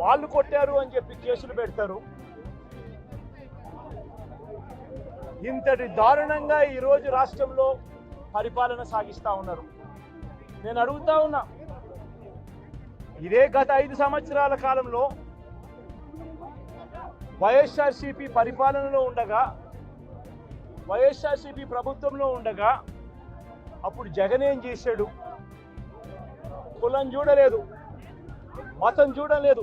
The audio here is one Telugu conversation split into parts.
వాళ్ళు కొట్టారు అని చెప్పి కేసులు పెడతారు. ఇంతటి దారుణంగా ఈరోజు రాష్ట్రంలో పరిపాలన సాగిస్తా ఉన్నారు. నేను అడుగుతా ఉన్నా ఇదే గత ఐదు సంవత్సరాల కాలంలో వైఎస్ఆర్సీపీ పరిపాలనలో ఉండగా వైఎస్ఆర్సీపీ ప్రభుత్వంలో ఉండగా అప్పుడు జగన్ ఏం చేశాడు? కులం చూడలేదు మతం చూడలేదు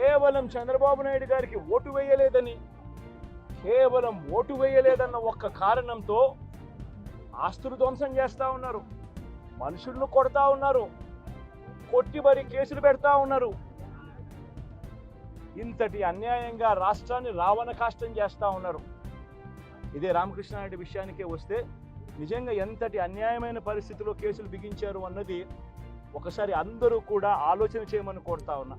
కేవలం చంద్రబాబు నాయుడు గారికి ఓటు వేయలేదని కేవలం ఓటు వేయలేదన్న ఒక్క కారణంతో ఆస్తులు ధ్వంసం చేస్తూ ఉన్నారు మనుషులను కొడతా ఉన్నారు కొట్టి మరి కేసులు పెడతా ఉన్నారు. ఇంతటి అన్యాయంగా రాష్ట్రాన్ని రావణ కాష్టం చేస్తూ ఉన్నారు. ఇదే రామకృష్ణారెడ్డి విషయానికే వస్తే నిజంగా ఎంతటి అన్యాయమైన పరిస్థితిలో కేసులు బిగించారు అన్నది ఒకసారి అందరూ కూడా ఆలోచన చేయమని కోరుతా ఉన్నా.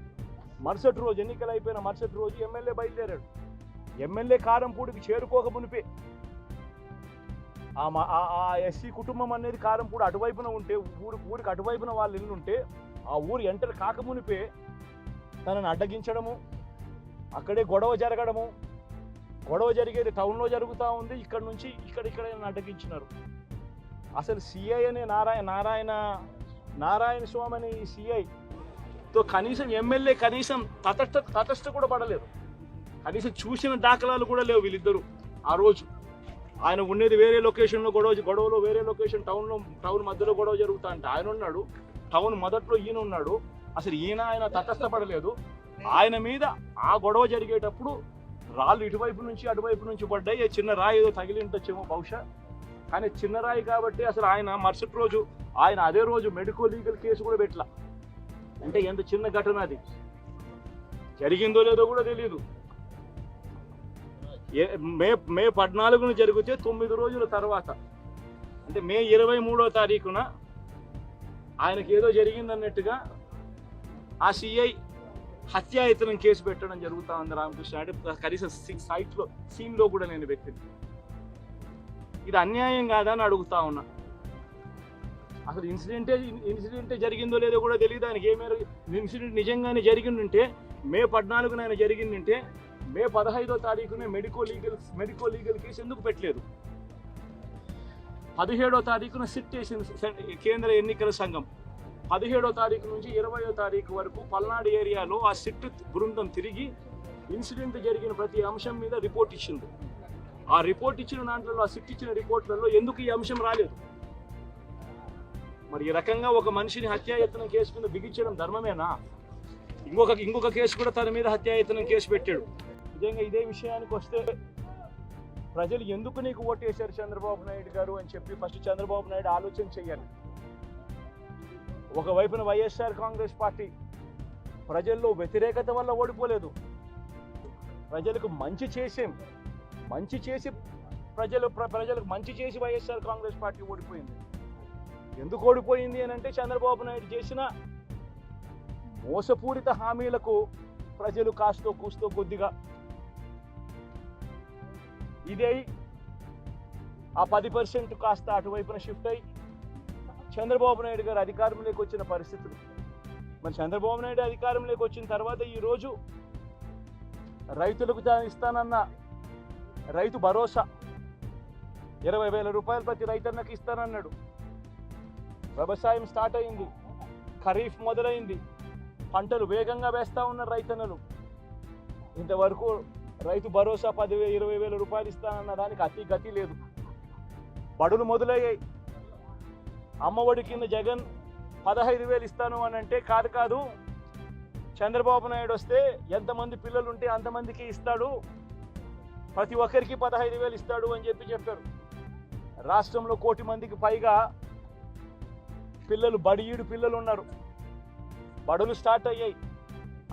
మరుసటి రోజు ఎన్నికలు అయిపోయిన మరుసటి రోజు ఎమ్మెల్యే బయలుదేరాడు. ఎమ్మెల్యే కారంపూడికి చేరుకోక మునిపే. ఆ ఎస్సీ కుటుంబం అనేది కారంపూడి అటువైపున ఉంటే ఊరు ఊరికి అటువైపున వాళ్ళు ఇల్లు ఉంటే ఆ ఊరు ఎంటర్ కాకమునిపే తనని అడ్డగించడము అక్కడే గొడవ జరగడము. గొడవ జరిగేది టౌన్లో జరుగుతూ ఉంది. ఇక్కడ నుంచి ఇక్కడ ఇక్కడ అడ్డగించినారు. అసలు సిఐ అనే నారాయణ నారాయణ నారాయణ స్వామి అనే సిఐ తో కనీసం ఎమ్మెల్యే కనీసం తటస్థ తటస్థ కూడా పడలేదు. కనీసం చూసిన దాఖలాలు కూడా లేవు వీళ్ళిద్దరూ ఆ రోజు. ఆయన ఉండేది వేరే లొకేషన్లో గొడవ గొడవలో వేరే లొకేషన్ టౌన్లో టౌన్ మధ్యలో గొడవ జరుగుతా అంటే ఆయన ఉన్నాడు టౌన్ మొదట్లో ఈయన ఉన్నాడు. అసలు ఈయన ఆయన తటస్థపడలేదు ఆయన మీద ఆ గొడవ జరిగేటప్పుడు రాళ్ళు ఇటువైపు నుంచి అటువైపు నుంచి పడ్డాయి. చిన్న రాయి ఏదో తగిలి ఉండొచ్చేమో బహుశా. కానీ చిన్న రాయి కాబట్టి అసలు ఆయన మరుసటి రోజు ఆయన అదే రోజు మెడికో లీగల్ కేసు కూడా పెట్టలా. అంటే ఎంత చిన్న ఘటన అది? జరిగిందో లేదో కూడా తెలియదు మే మే పద్నాలుగున జరిగితే తొమ్మిది రోజుల తర్వాత అంటే మే ఇరవై మూడో తారీఖున ఆయనకి ఏదో జరిగిందన్నట్టుగా ఆ సిఐ హత్యాయతనం కేసు పెట్టడం జరుగుతా ఉంది రామకృష్ణ. అంటే కనీసం సైట్లో సీన్లో కూడా నేను పెట్టింది ఇది అన్యాయం కాదని అడుగుతా ఉన్నా. అసలు ఇన్సిడెంటే ఇన్సిడెంటే జరిగిందో లేదో కూడా తెలియదు. దానికి ఏమేర ఇన్సిడెంట్ నిజంగానే జరిగిందంటే మే పద్నాలుగున ఆయన జరిగిందంటే మే పదహైదో తారీఖునే medico legal medico legal case ఎందుకు పెట్టలేదు? పదిహేడో తారీఖున సిట్ చేసింది కేంద్ర ఎన్నికల సంఘం. పదిహేడో తారీఖు నుంచి ఇరవయో తారీఖు వరకు పల్నాడు ఏరియాలో ఆ సిట్ బృందం తిరిగి ఇన్సిడెంట్ జరిగిన ప్రతి అంశం మీద రిపోర్ట్ ఇచ్చింది. ఆ రిపోర్ట్ ఇచ్చిన దాంట్లో ఆ సిట్ ఇచ్చిన రిపోర్ట్లలో ఎందుకు ఈ అంశం రాలేదు? మరి ఈ రకంగా ఒక మనిషిని హత్యాయత్నం కేసు మీద బిగించడం ధర్మమేనా? ఇంకొక ఇంకొక కేసు కూడా తన మీద హత్యాయత్నం కేసు పెట్టాడు. నిజంగా ఇదే విషయానికి వస్తే ప్రజలు ఎందుకు నీకు ఓటేశారు చంద్రబాబు నాయుడు గారు అని చెప్పి ఫస్ట్ చంద్రబాబు నాయుడు ఆలోచన చేయాలి. ఒకవైపున వైఎస్ఆర్ కాంగ్రెస్ పార్టీ ప్రజల్లో వ్యతిరేకత వల్ల ఓడిపోలేదు. ప్రజలకు మంచి చేసేం మంచి చేసి ప్రజలు ప్ర- ప్రజలకు మంచి చేసి వైఎస్ఆర్ కాంగ్రెస్ పార్టీ ఓడిపోయింది. ఎందుకు ఓడిపోయింది అని అంటే చంద్రబాబు నాయుడు చేసిన మోసపూరిత హామీలకు ప్రజలు కాస్తో కూస్తో కొద్దిగా ఇదే ఆ పది పర్సెంట్ కాస్త అటువైపున షిఫ్ట్ అయ్యి చంద్రబాబు నాయుడు గారు అధికారంలోకి వచ్చిన పరిస్థితులు. మరి చంద్రబాబు నాయుడు అధికారంలోకి వచ్చిన తర్వాత ఈరోజు రైతులకు దాని ఇస్తానన్న రైతు భరోసా ఇరవై వేల రూపాయలు ప్రతి రైతన్నకి ఇస్తానన్నాడు. వ్యవసాయం స్టార్ట్ అయింది. ఖరీఫ్ మొదలైంది. పంటలు వేగంగా వేస్తా ఉన్నారు రైతన్నలు. ఇంతవరకు రైతు భరోసా పదివేలు ఇరవై వేల రూపాయలు ఇస్తానన్న దానికి అతి గతి లేదు. బడులు మొదలయ్యాయి. అమ్మఒడి కింద జగన్ పదహైదు వేలు ఇస్తాను అని అంటే కాదు కాదు. చంద్రబాబు నాయుడు వస్తే ఎంతమంది పిల్లలు ఉంటే అంతమందికి ఇస్తాడు. ప్రతి ఒక్కరికి పదహైదు వేలు ఇస్తాడు అని చెప్పి చెప్పారు. రాష్ట్రంలో కోటి మందికి పైగా పిల్లలు బడియుడు పిల్లలు ఉన్నారు. బడులు స్టార్ట్ అయ్యాయి.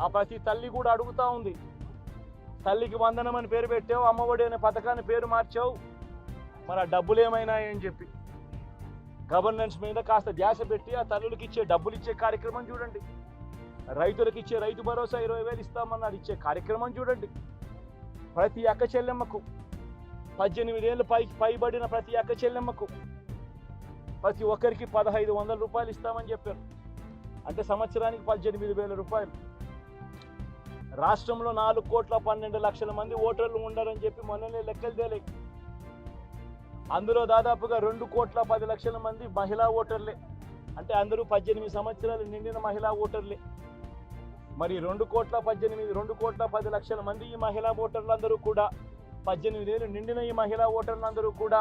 ఆ ప్రతి తల్లి కూడా అడుగుతా ఉంది. తల్లికి వందనం అని పేరు పెట్టావు అమ్మఒడి అనే పథకాన్ని పేరు మార్చావు. మరి ఆ డబ్బులు ఏమైనాయని చెప్పి. గవర్నెన్స్ మీద కాస్త ధ్యాస పెట్టి ఆ తల్లులకి ఇచ్చే డబ్బులు ఇచ్చే కార్యక్రమం చూడండి. రైతులకు ఇచ్చే రైతు భరోసా ఇరవై వేలు ఇస్తామన్నారు. ఇచ్చే కార్యక్రమం చూడండి. ప్రతి అక్క చెల్లెమ్మకు పద్దెనిమిదేళ్ళు పై పైబడిన ప్రతి అక్క చెల్లెమ్మకు ప్రతి ఒక్కరికి పదహైదు వందల రూపాయలు ఇస్తామని చెప్పారు. అంటే సంవత్సరానికి పద్దెనిమిది వేల రూపాయలు. రాష్ట్రంలో నాలుగు కోట్ల పన్నెండు లక్షల మంది ఓటర్లు ఉండరని చెప్పి మొన్ననే లెక్కలు తేలే అందులో దాదాపుగా రెండు కోట్ల పది లక్షల మంది మహిళా ఓటర్లే. అంటే అందరూ పద్దెనిమిది సంవత్సరాలు నిండిన మహిళా ఓటర్లే. మరి రెండు కోట్ల పద్దెనిమిది రెండు కోట్ల పది లక్షల మంది ఈ మహిళా ఓటర్లందరూ కూడా పద్దెనిమిది ఏళ్ళు నిండిన ఈ మహిళా ఓటర్లందరూ కూడా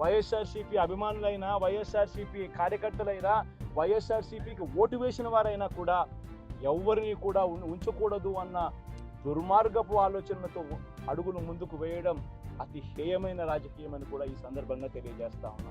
వైఎస్ఆర్సీపీ అభిమానులైనా వైఎస్ఆర్సీపీ కార్యకర్తలైనా వైఎస్ఆర్సీపీకి ఓటు వేసిన వారైనా కూడా ఎవరిని కూడా ఉం- ఉంచకూడదు అన్న దుర్మార్గపు ఆలోచనలతో అడుగులు ముందుకు వేయడం అతి హేయమైన రాజకీయం అని కూడా ఈ సందర్భంగా తెలియజేస్తా ఉన్నాం.